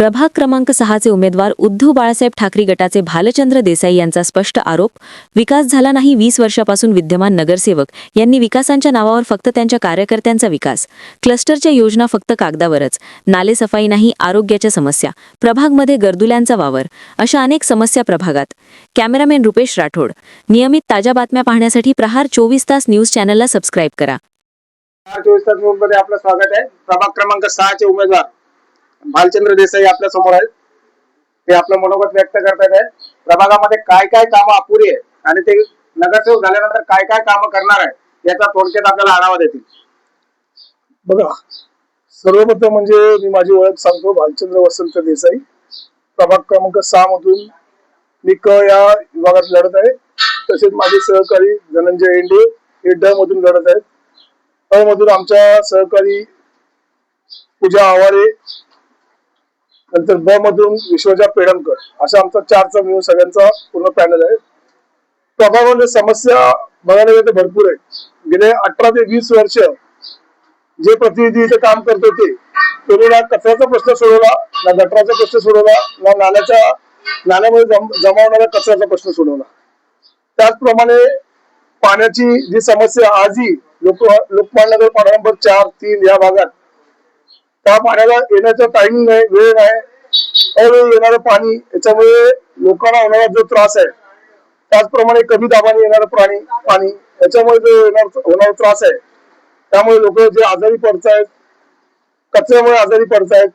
प्रभाग क्रमांक सहाचे उमेदवार उद्धव बाळासाहेब ठाकरे गटाचे भालचंद्र देसाई यांचा स्पष्ट आरोप विकास झाला नाही वीस वर्षापासून विद्यमान नगरसेवक यांनी विकासांच्या नावावर फक्त त्यांच्या कार्यकर्त्यांचा विकास क्लस्टरच्या योजना फक्त कागदावरच नालेसफाई नाही आरोग्याच्या समस्या प्रभागमध्ये गर्दुल्यांचा वावर अशा अनेक समस्या प्रभागात. कॅमेरामॅन रुपेश राठोड नियमित ताज्या बातम्या पाहण्यासाठी प्रहार चोवीस तास न्यूज चॅनलला सबस्क्राईब करा. प्रहार चोवीस तास न्यूजमध्ये आपलं स्वागत आहे. प्रभाग क्रमांक सहाचे उमेदवार भालचंद्र देसाई आपल्यासमोर आहेत. ते आपलं मनोगत व्यक्त करतात आहे प्रभागामध्ये काय काय कामं अपुरी आहे आणि ते नगरसेवक झाल्यानंतर काय काय कामं करणार आहे याचा थोडक्यात आपल्याला आढावा देतील. बघा सर्वप्रथम म्हणजे मी माझी ओळख सांगतो. भालचंद्र वसंत देसाई प्रभाग क्रमांक सहा मधून मी क या विभागात लढत आहे. तसेच माझे सहकारी धनंजय इंडे हे ड मधून लढत आहेत. अ मधून आमच्या सहकारी पूजा आवारे नंतर ब मधून विश्वजा पेडमकर असा आमचा चारचा मिळून सगळ्यांचा पूर्ण पॅनल आहे. प्रभागामध्ये समस्या बघायला गेलं तर भरपूर आहे. गेले अठरा ते वीस वर्ष जे प्रतिनिधी इथे काम करत होते त्यांनी ना कचऱ्याचा प्रश्न सोडवला ना गटराचा प्रश्न सोडवला ना नाल्याच्या नाल्यामध्ये जम- जमा होणाऱ्या कचऱ्याचा प्रश्न सोडवला. त्याचप्रमाणे पाण्याची जी समस्या आजही लोक लोकमान्य नगर पाडा नंबर चार तीन या भागात त्या पाण्याला येण्याचा टायमिंग नाही वेळ नाही. अवेळी येणारं पाणी याच्यामुळे लोकांना होणारा जो त्रास आहे त्याचप्रमाणे कमी दाबाने येणारं पाणी पाणी याच्यामुळे जो येणार होणारा त्रास आहे त्यामुळे लोक जे आजारी पडतायत कचऱ्यामुळे आजारी पडतायत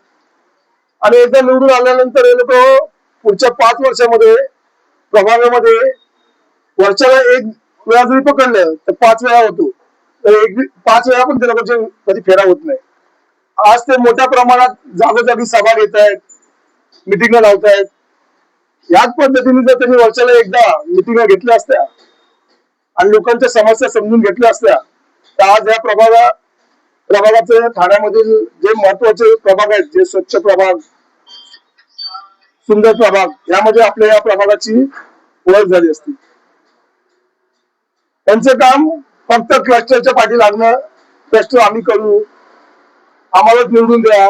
आणि एकदा निवडून आल्यानंतर हे लोक पुढच्या पाच वर्षामध्ये प्रभागामध्ये वर्षाला एक वेळा जरी पकडलं तर पाच वेळा होतो. तर एक पाच वेळा पण त्या कधी फेरा होत नाही. आज ते मोठ्या प्रमाणात जागोजागी सभा घेत आहेत मिटिंग लावतायत. याच पद्धतीने जर त्यांनी वर्षाला एकदा मिटिंग घेतल्या असत्या आणि लोकांच्या समस्या समजून घेतल्या असत्या तर आज या प्रभागा प्रभागाचे ठाण्यामधील जे महत्त्वाचे प्रभाग आहेत जे स्वच्छ प्रभाग सुंदर प्रभाग यामध्ये आपल्या या प्रभागाची ओळख झाली असती. त्यांचं काम फक्त क्लस्टरच्या पाठी लागणं क्लस्टर आम्ही करू. आम्हालाच निवडून द्या.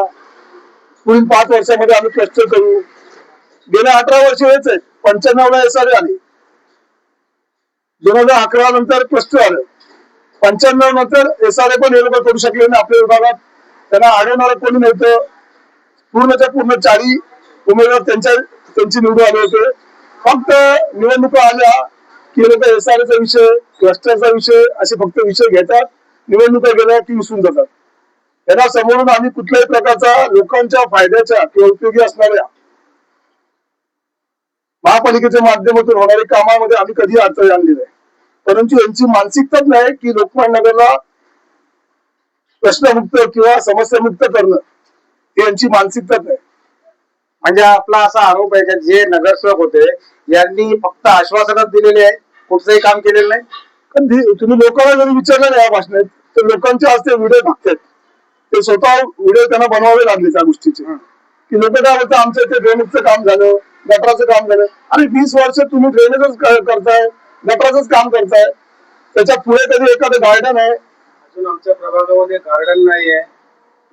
पुढील पाच वर्षामध्ये आम्ही क्लस्टर करू. गेल्या अठरा वर्ष हेच आहे पंच्याण्णवला ला एस आले. दोन हजार अकरा नंतर प्रश्न आलं. पंच्याण्णव नंतर एस आर पण हे लोक करू शकले नाही आपल्या विभागात. त्यांना अडवणारं कोणी नव्हतं. पूर्णच्या पूर्ण चारी उमेदवार त्यांच्या त्यांची निवडून आले होते. फक्त निवडणुका आल्या की लोक एस आर चा विषय क्लस्टरचा विषय असे फक्त विषय घेतात. निवडणुका गेल्या की विसरून जातात. त्यांना समोरून आम्ही कुठल्याही प्रकारचा लोकांच्या फायद्याच्या किंवा उपयोगी असणाऱ्या महापालिकेच्या माध्यमातून होणाऱ्या कामामध्ये आम्ही कधी अडचणी आणली नाही. परंतु यांची मानसिकताच नाही की लोकमान्य नगरला प्रश्नमुक्त किंवा समस्यामुक्त करणं ही यांची मानसिकताच नाही म्हणजे आपला असा आरोप आहे की जे नगरसेवक होते यांनी फक्त आश्वासनच दिलेले आहे कुठचंही काम केलेलं नाही? तुम्ही लोकांना जरी विचारलं नाही या भाषणात तर लोकांचे आज ते व्हिडिओ बघतात ते स्वतः व्हिडिओ त्यांना बनवावे लागले त्या गोष्टीचे. की लोक काय म्हणतात आमचं ते ड्रेनेजचं काम झालं गटराचं काम झालं. आणि वीस वर्ष तुम्ही ड्रेनेजच करताय गटराचंच काम करताय. त्याच्या पुढे कधी एखादं गार्डन आहे? अजून आमच्या प्रभागामध्ये गार्डन नाहीये.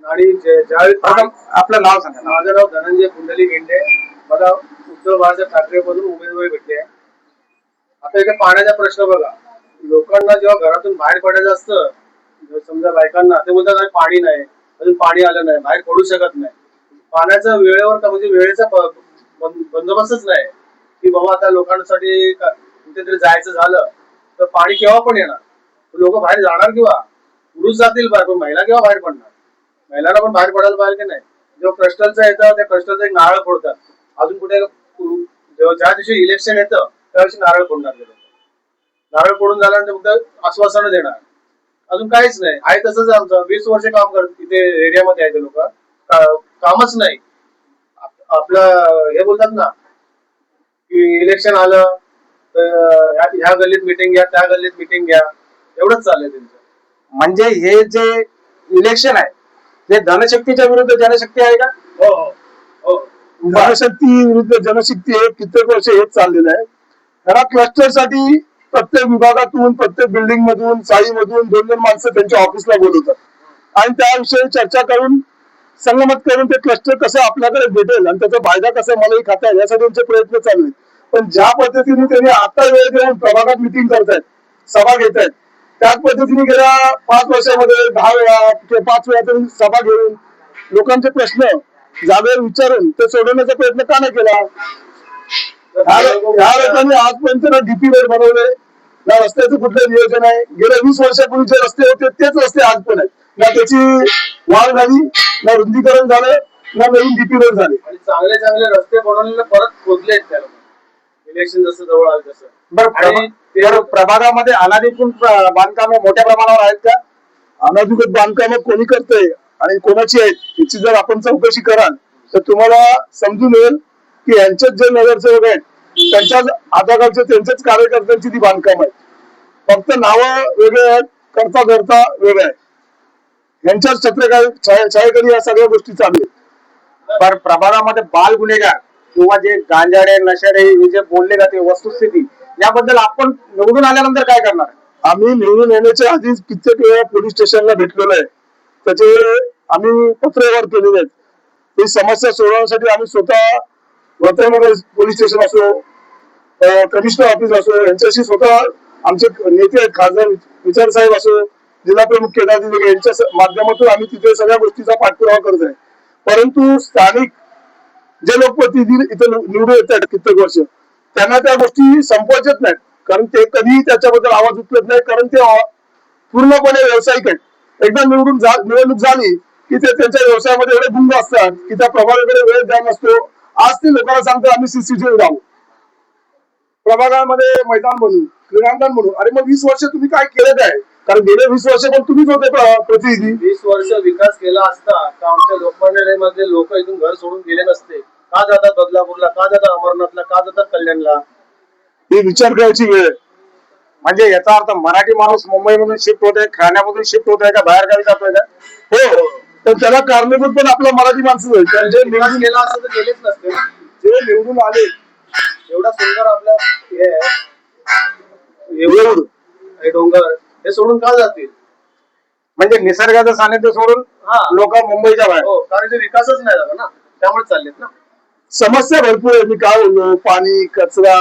आणि जे- ज्यावेळी प्रथम आपलं नाव सांगा. माझं नाव धनंजय कुंडली गेंडे. मला उद्धव बाळासाहेब ठाकरे मधून उमेदवारी भेटली आहे. आता इथे पाण्याचा प्रश्न बघा. लोकांना जेव्हा घरातून बाहेर पडायचं असतं समजा बायकांना ते बोलतात "अरे पाणी नाही अजून पाणी आलं नाही बाहेर पडू शकत नाही. पाण्याचा वेळेवर का म्हणजे वेळेचा बंदोबस्तच नाही. की बाबा आता लोकांसाठी कुठेतरी जायचं झालं तर पाणी केव्हा पण येणार? लोक बाहेर जाणार किंवा? पुरुष जातील बाहेर पण महिला केव्हा बाहेर पडणार? महिलांना पण बाहेर पडायला पाहिजे की नाही? जेव्हा क्लस्टरचं येतं त्या क्लस्टरचं एक नारळ फोडतात. अजून कुठे जेव्हा ज्या दिवशी इलेक्शन येतं त्या दिवशी नारळ फोडणार नारळ फोडून झाल्यानंतर आश्वासनं देणार. अजून काहीच नाही. आहे तसंच आमचं. वीस वर्ष काम करत इथे एरियामध्ये आहे ते लोक. कामच नाही. आप- आपलं हे बोलतात ना की इलेक्शन आलं तर ह्या- गल्लीत मिटिंग घ्या त्या गल्लीत मिटिंग घ्या. एवढंच चाललंय त्यांचं. म्हणजे हे जे इलेक्शन आहे ते धनशक्तीच्या विरुद्ध जनशक्ती आहे का? हो हो. हो. जनशक्ती विरुद्ध जनशक्ती हे कित्येक वर्ष हेच चाललेलं आहे. ह्या क्लस्टरसाठी प्रत्येक विभागातून प्रत्येक बिल्डिंग मधून चाळीमधून दोन दोन माणसं त्यांच्या ऑफिसला बोलवतात. आणि त्याविषयी चर्चा करून संगमत करून ते क्लस्टर कसं आपल्याकडे भेटेल आणि त्याचा फायदा कसा मलाही खाता येईल यासाठी प्रयत्न चालू आहेत. पण ज्या पद्धतीने त्यांनी आता वेळ देऊन प्रभागात मिटिंग करतायत सभा घेत आहेत त्याच पद्धतीने गेल्या पाच वर्षामध्ये दहा वेळा किंवा पाच वेळा तरी सभा घेऊन लोकांचे प्रश्न जागेवर विचारून ते सोडवण्याचा प्रयत्न का नाही केला? ह्या लोकांनी आजपर्यंत डीपी रोड बनवले. ना रस्त्याचं कुठलं नियोजन आहे? गेल्या वीस वर्षापूर्वी जे रस्ते होते तेच रस्ते आज पण आहेत. ना त्याची वाढ झाली ना रुंदीकरण झालं ना नवीन डीपी रोड झाले. आणि चांगले चांगले रस्ते बनवलेले परत खोदले आहेत त्याला. इलेक्शन जसं जवळ आलं तसं. बरं प्रभागामध्ये अनाधिकृत बांधकामे मोठ्या प्रमाणावर आहेत का? अनधिकृत बांधकामं कोणी करतंय आणि कोणाची आहेत याची जर आपण चौकशी कराल तर तुम्हाला समजून येईल की यांचेच जे नगरसेवक आहेत त्यांच्याच हाताखालचे त्यांच्याच कार्यकर्त्यांची ती बांधकाम आहेत फक्त नावं वेगळे आहेत करता करता वेगळे आहेत. यांच्याच छायेखाली या सगळ्या गोष्टी चालू आहेत. प्रभागामध्ये बाल गुन्हेगार किंवा जे गांजाडे नशाडे हे जे बोलले जाते वस्तुस्थिती याबद्दल आपण निवडून आल्यानंतर काय करणार? आम्ही निवडून येण्याच्या आधीच कित्येक वेळा पोलीस स्टेशनला भेटलेलो आहे. त्याचे आम्ही पत्रव्यवहार केलेले आहेत. ही समस्या सोडवण्यासाठी आम्ही स्वतः रत्ननगर पोलीस स्टेशन असो कमिशनर ऑफिस असो यांच्याशी स्वतः आमचे नेते आहेत खासदार विचार साहेब असो जिल्हा प्रमुख केदारजी यांच्या माध्यमातून आम्ही तिथे सगळ्या गोष्टीचा पाठपुरावा करत आहे. परंतु स्थानिक जे लोकप्रतिनिधी इथे निवडून येतात कित्येक वर्ष त्यांना त्या गोष्टी संपवायच्याच नाहीत. कारण ते कधीही त्याच्याबद्दल आवाज उचलत नाही कारण ते पूर्णपणे व्यावसायिक आहेत. एकदा निवडून निवडणूक झाली की ते त्यांच्या व्यवसायामध्ये एवढे गुंग असतात की त्या प्रभागाकडे वेळ द्या नसतो. आज ते लोकांना सांगतो आम्ही सीसीटीव्ही लावू प्रभागामध्ये मैदान बनवू क्रीडांगण बनवू अरे मग वीस वर्ष तुम्ही काय केलं काय? कारण गेले वीस वर्ष पण तुम्हीच होते प्र- प्रतिनिधी. वीस वर्ष विकास केला असता तर आमच्या लोकमान्यमध्ये लोक इथून घर सोडून गेले नसते. का जातात बदलापूरला? का जातात अमरनाथला? का जातात कल्याणला? ही विचार करायची वेळ. म्हणजे याचा अर्थ मराठी माणूस मुंबईमधून शिफ्ट होत आहे ठाण्यामधून शिफ्ट होत आहे का बाहेर गावी जातोय का? हो. पण त्याला कारणीभूत पण आपल्या मराठी माणसं जे विकास निवडून केला असता तर गेलेच नसते. जे निवडून आले एवढा सुंदर आपला हे आहे. एवढं एवढं हे डोंगर हे सोडून का जातील म्हणजे निसर्गाचं सानिध्य सोडून हा. लोक मुंबईच्या बाहेर हो कारण ते विकासच नाही झाला ना त्यामुळे चाललेत ना समस्या भरपूर आहे मी काय बोललो पाणी कचरा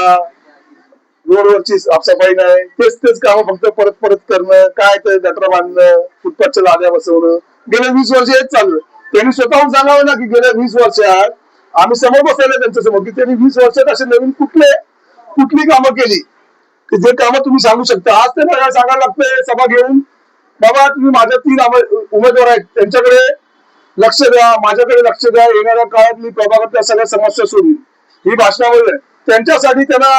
रोडवरची साफसफाई नाही. तेच तेच काम फक्त परत परत करणं काय ते गटर बांधणं फुटपाथच्या लाद्या बसवणं. गेल्या वीस वर्ष हेच चालू आहे. त्यांनी स्वतःहून सांगावं ना की गेल्या वीस वर्षात आम्ही समोर बसायला त्यांच्यासमोर की त्यांनी वीस वर्षात असे नवीन कुठले कुठली कामं केली? की जे कामं तुम्ही सांगू शकता. आज त्यांना काय सांगायला लागतंय? सभा घेऊन बाबा तुम्ही माझ्या तीन उमेदवार आहेत. त्यांच्याकडे लक्ष द्या. माझ्याकडे लक्ष द्या. येणाऱ्या काळात मी प्रभागातल्या सगळ्या समस्या सोडून ही भाषणावर त्यांच्यासाठी त्यांना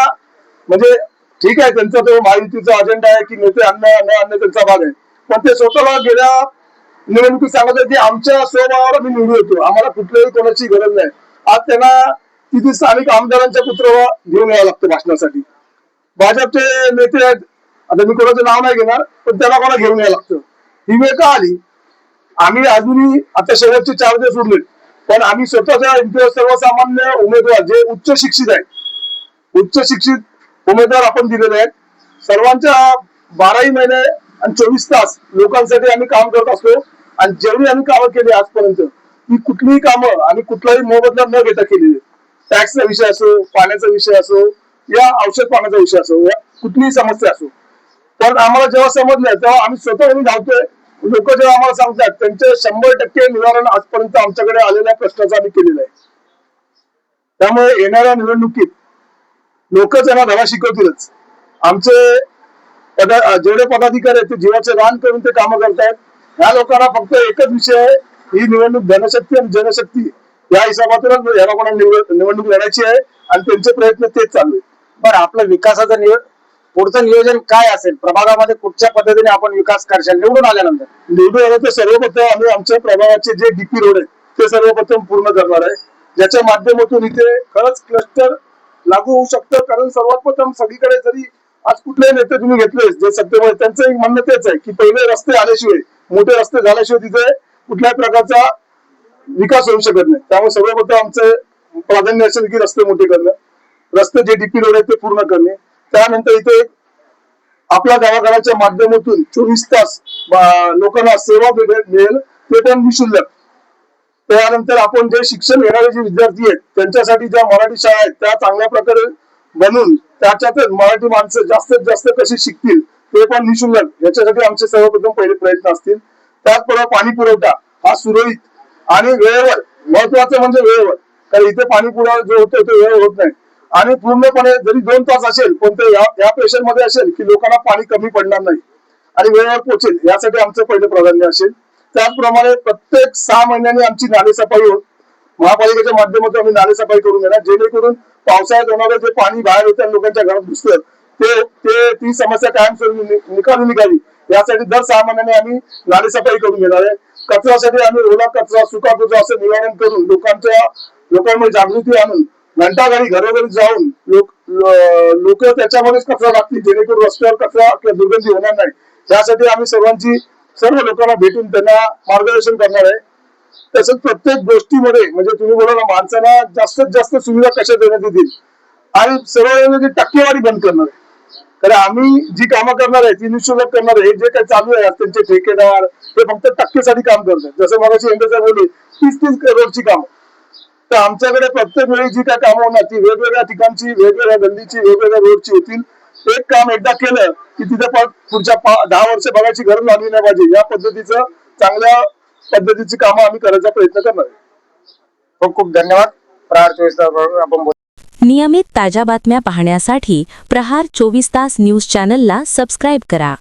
म्हणजे ठीक आहे त्यांचा तो महायुतीचा अजेंडा आहे की नेते आणणं न आणणं त्यांचा भाग आहे. पण ते स्वतःला गेल्या निवडणुकीत सांगत आहे की आमच्या स्वभावावर मी निवडू येतो. आम्हाला कुठल्याही कोणाची गरज नाही. आज त्यांना तिथे स्थानिक आमदारांच्या पुत्र घेऊन यावं लागतं भाषणासाठी. भाजपचे नेते आहेत. आता मी कोणाचं नाव नाही घेणार पण त्याला कोणा घेऊन यावं लागतं? ही वेळ का आली? आम्ही अजूनही आता शेवटचे चार दिवस उरलेत. पण आम्ही स्वतःच्या इथे सर्वसामान्य उमेदवार जे उच्च शिक्षित आहेत उच्च शिक्षित उमेदवार आपण दिलेले आहेत. सर्वांच्या बाराही महिने आणि चोवीस तास लोकांसाठी आम्ही काम करत असतो. आणि जेवढी आम्ही कामं केली आजपर्यंत ती कुठलीही कामं आम्ही कुठलाही मोबदला न घेता केलेली टॅक्सचा विषय असो पाण्याचा विषय असो या औषध पाण्याचा विषय असो या कुठलीही समस्या असो. पण आम्हाला जेव्हा समजलं तेव्हा आम्ही स्वतःहून धावतोय. लोक जेव्हा आम्हाला सांगतात त्यांचे शंभर टक्के निवारण आजपर्यंत आमच्याकडे आलेल्या प्रश्नाचं आम्ही केलेलं आहे. त्यामुळे येणाऱ्या निवडणुकीत लोक त्यांना धडा शिकवतीलच. आमचे पदा जेवढे पदाधिकारी आहेत ते जीवाचे दान करून ते कामं करतायत. ह्या लोकांना फक्त एकच विषय आहे ही निवडणूक धनशक्ती आणि जनशक्ती. या हिशोबातूनच या लोकांना निवडणूक लढायची आहे आणि त्यांचे प्रयत्न तेच चालू आहेत. बरं आपलं विकासाचं नियो पुढचं नियोजन काय असेल? प्रभागामध्ये कुठच्या पद्धतीने आपण विकास करशाल? निवडून आल्यानंतर. निवडून आलं तर सर्वप्रथम आम्ही आमच्या प्रभागाचे जे डीपी रोड आहेत ते सर्वप्रथम पूर्ण करणार आहे. ज्याच्या माध्यमातून इथे खरंच क्लस्टर लागू होऊ शकतं. कारण सर्वात प्रथम सगळीकडे जरी आज कुठलेही नेते तुम्ही घेतले जे सत्तेमुळे त्यांचं एक म्हणणं तेच आहे की पहिले रस्ते आल्याशिवाय मोठे रस्ते झाल्याशिवाय तिथे कुठल्याही प्रकारचा विकास होऊ शकत नाही. त्यामुळे सर्वप्रथम आमचं प्राधान्य असेल की रस्ते मोठे करणं. रस्ते जे डीपी रोड आहेत ते पूर्ण करणे. त्यानंतर इथे आपल्या गावाघराच्या माध्यमातून चोवीस तास लोकांना सेवा मिळेल मिळेल ते पण निशुल्क. त्यानंतर आपण जे शिक्षण घेणारे जे विद्यार्थी आहेत त्यांच्यासाठी ज्या मराठी शाळा आहेत त्या चांगल्या प्रकारे बनून त्याच्यातच मराठी माणसं जास्तीत जास्त कशी शिकतील ते पण निशुल्क याच्यासाठी आमचे सर्वप्रथम पहिले प्रयत्न असतील. त्याचबरोबर पाणी पुरवठा हा सुरळीत आणि वेळेवर महत्वाचं म्हणजे वेळेवर कारण इथे पाणी पुरवठा जो होतो तो वेळेवर होत नाही. आणि पूर्णपणे जरी दोन तास असेल पण ते या या प्रेशरमध्ये असेल की लोकांना पाणी कमी पडणार नाही. आणि वेळेवर पोहोचेल यासाठी आमचं पहिलं प्राधान्य असेल. त्याचप्रमाणे प्रत्येक सहा महिन्यांनी आमची नालेसफाई होत महापालिकेच्या माध्यमातून आम्ही नालेसफाई करून घेणार जेणेकरून पावसाळ्यात होणारं जे पाणी बाहेर येतं लोकांच्या घरात घुसतं ते ते ती समस्या कायमस्वरूपी निकाली निघाली यासाठी दर सहा महिन्याने आम्ही नालेसफाई करून घेणार आहे. कचऱ्यासाठी आम्ही ओला कचरा सुका कचरा असं निवारण करून लोकांच्या लोकांमध्ये जागृती आणून घंटागाडी घरोघरी जाऊन लोक लोक त्याच्यामध्येच कचरा लागतील जेणेकरून रस्त्यावर कचरा किंवा दुर्गंधी होणार नाही. त्यासाठी आम्ही सर्वांची सर्व लोकांना भेटून त्यांना मार्गदर्शन करणार आहे. तसंच प्रत्येक गोष्टीमध्ये म्हणजे तुम्ही बोला ना माणसाला जास्तीत जास्त सुविधा कशा देण्यात येतील? आणि सर्व म्हणजे टक्केवारी बंद करणार आहे. कारण आम्ही जी कामं करणार आहे ती निशुल्क करणार आहे. हे जे काही चालू आहे त्यांचे ठेकेदार हे फक्त टक्केसाठी काम करतात. जसं मगाशी इंद्रजा बोलली तीस तीस करोडची कामं. तर आमच्याकडे प्रत्येक वेळी जी काय कामं होणार ती वेगवेगळ्या ठिकाणची वेगवेगळ्या गल्लीची वेगवेगळ्या रोडची होतील. एक काम एकदा केलं की तिथे पण पुढच्या दहा वर्ष बघायची गरज लागली नाही पाहिजे. या पद्धतीचं चांगल्या पद्धतीची कामं आम्ही करायचा प्रयत्न करणार खूप खूप धन्यवाद. प्रहार चोवीस तास आपण बोलू. नियमित ताज्या बातम्या पाहण्यासाठी प्रहार चोवीस तास न्यूज चॅनलला सबस्क्राईब करा.